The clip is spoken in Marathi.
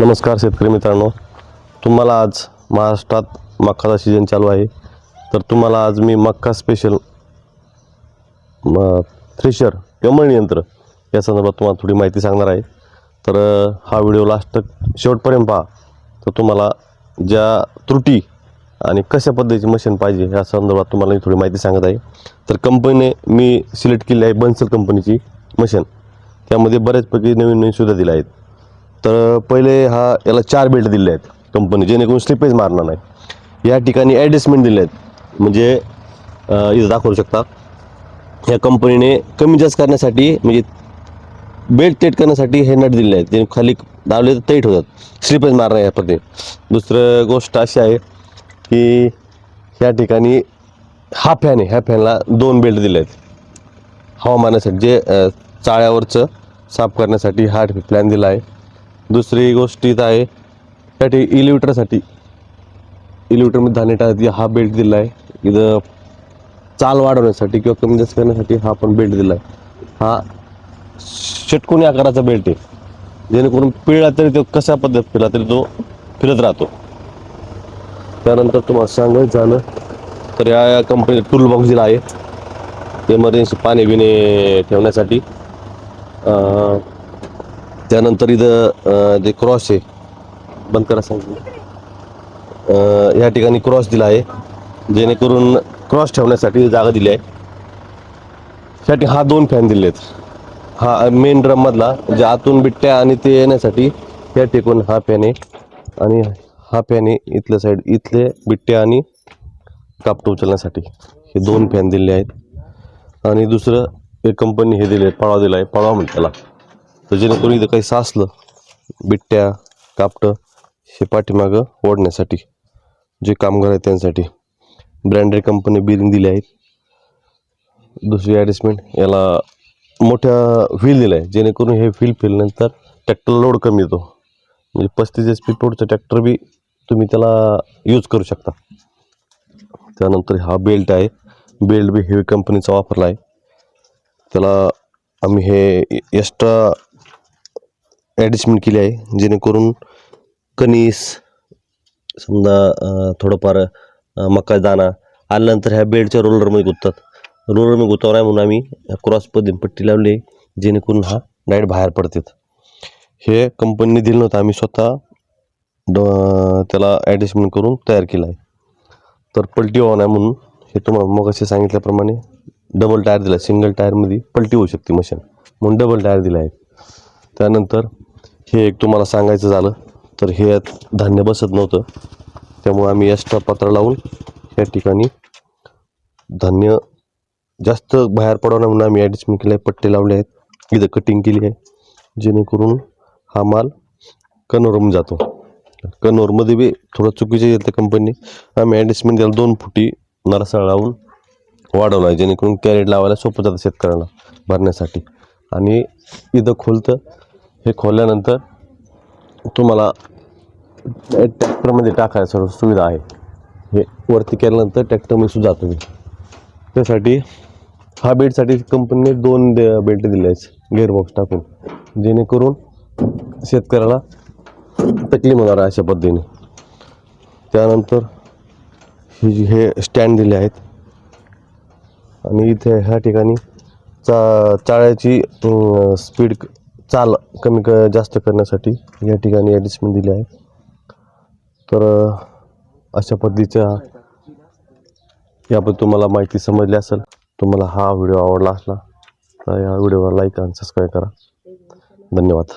नमस्कार शेतकरी मित्रांनो. तुम्हाला आज महाराष्ट्रात मक्काचा सीजन चालू आहे. तर तुम्हाला आज मी मक्का स्पेशल थ्रेशर कमळ यंत्र या संदर्भात तुम्हाला थोडी माहिती सांगणार आहे. तर हा व्हिडिओ लास्ट शेवटपर्यंत पहा. तर तुम्हाला ज्या त्रुटी आणि कशा पद्धतीची मशीन पाहिजे या संदर्भात तुम्हाला मी थोडी माहिती सांगत आहे. तर कंपनीने मी सिलेक्ट केली आहे बन्सल कंपनीची मशीन त्यामध्ये बऱ्याचपैकी नवीन नवीन सुविधा दिल्या आहेत. तर पहिले हा याला चार बेल्ट दिले आहेत कंपनी जेणेकरून स्लिपेज मारणार नाही. या ठिकाणी ॲडजस्टमेंट दिले आहेत. म्हणजे इथं दाखवू शकता. या कंपनीने कमी जास्त करण्यासाठी म्हणजे बेल्ट तेट करण्यासाठी हे नट दिले आहेत. ते खाली दाबले तर तेट होतात. स्लिपेज मारणार या पद्धतीने दुसरं गोष्ट अशी आहे की या ठिकाणी हा फॅन आहे. ह्या फॅनला दोन बेल्ट दिले आहेत. हवामानासाठी जे चाळ्यावरचं साफ करण्यासाठी हा प्लॅन दिला आहे. दुसरी गोष्ट इथं आहे. त्या ठिकाणी इलिव्हेटरसाठी धान्य टाकण्यासाठी हा बेल्ट दिला आहे इथं चाल वाढवण्यासाठी किंवा कमी जास्त करण्यासाठी हा पण बेल्ट दिला आहे हा षटकोनी आकाराचा बेल्ट आहे. जेणेकरून पिळला तरी तो कशा पद्धत पिळला तरी तो फिरत राहतो. त्यानंतर तुम्हाला सांगायचं झालं तर या या कंपनी टूल बॉक्स दिला आहे. इमर्जन्सी पाणी बिणे ठेवण्यासाठी त्यानंतर इथं जे क्रॉस आहे बंद करा सांगितलं. या ठिकाणी क्रॉस दिला आहे. जेणेकरून क्रॉस ठेवण्यासाठी जागा दिली आहे. त्यासाठी हा दोन फॅन दिले आहेत हा मेन ड्रममधला जे आतून बिट्ट्या आणि ते येण्यासाठी या टेकून हा फॅन आहे. आणि हा फॅन आहे इथल्या साईड इथले बिट्ट्या आणि कापट उचलण्यासाठी. हे दोन फॅन दिले आहेत. आणि दुसरं एक कंपनी हे दिले आहेत पळाव दिला आहे पळाव म्हणतात त्याला तर जेणेकरून इथं काही साचलं बिट्ट्या कापटं हे पाठीमागं ओढण्यासाठी जे कामगार आहेत त्यांसाठी. ब्रँडेड कंपनी बिरिंग दिली आहेत. दुसरी ॲडजस्टमेंट याला मोठ्या व्हील दिला आहे जेणेकरून हे व्हील फिरल्यानंतर ट्रॅक्टरला लोड कमी येतो. म्हणजे पस्तीस एच पी पोडचं ट्रॅक्टर बी तुम्ही त्याला यूज करू शकता. त्यानंतर हा बेल्ट आहे. बेल्ट बी हेवी कंपनीचा वापरला आहे त्याला आम्ही हे एक्स्ट्रा ॲडजस्टमेंट केली आहे जेणेकरून कणीस समजा थोडंफार मका दाणा आल्यानंतर ह्या बेडच्या रोलरमध्ये गुंततात. रोलरमध्ये गुंतावर आहे म्हणून आम्ही क्रॉस पद्धतीने पट्टी लावली आहे, जेणेकरून हा डायरेक्ट बाहेर पडतात. हे कंपनीने दिलं नव्हतं आम्ही स्वतः ड त्याला ॲडजस्टमेंट करून तयार केला आहे. तर पलटी होणार आहे म्हणून हे तुम्हाला मग असे सांगितल्याप्रमाणे डबल टायर दिला सिंगल टायरमध्ये पलटी होऊ शकते मशीन म्हणून डबल टायर दिला आहे. त्यानंतर हे एक तुम्हाला सांगायचं झालं तर हे यात धान्य बसत नव्हतं. त्यामुळे आम्ही एक्स्ट्रा पत्र लावून या ठिकाणी धान्य जास्त बाहेर पडवणं म्हणून आम्ही ॲडजस्टमेंट केलं आहे पट्टे लावले आहेत. इथं कटिंग केली आहे जेणेकरून हा माल कनोरम जातो. कनोरमध्ये बी थोडं चुकीचे येतं कंपनी आम्ही ॲडजस्टमेंट त्याला दोन फुटी नरसाळ लावून वाढवला आहे जेणेकरून कॅरेट लावायला सोपं जातं शेतकऱ्याला भरण्यासाठी. आणि इथं खोलतं हे खोलल्यानंतर तुम्हाला ट्रॅक्टरमध्ये टाकायला सर्व सुविधा आहे. हे वरती केल्यानंतर ट्रॅक्टरमध्ये सुद्धा जातो मी त्यासाठी हा बेल्टसाठी कंपनीने दोन दे- बेल्ट दिले आहेत. गेअरबॉक्स टाकून. जेणेकरून शेतकऱ्याला तकलीफ होणार आहे अशा पद्धतीने. त्यानंतर हे जे- हे स्टँड दिले आहेत. आणि इथे ह्या ठिकाणी चा चाळ्याची स्पीड चाल कमी क जास्त करण्यासाठी या ठिकाणी ॲडजस्टमेंट दिली आहे. तर अशा पद्धतीच्या याबद्दल तुम्हाला माहिती समजली असेल तुम्हाला हा व्हिडिओ आवडला असला तर या व्हिडिओवर लाईक आणि सबस्क्राईब करा. धन्यवाद.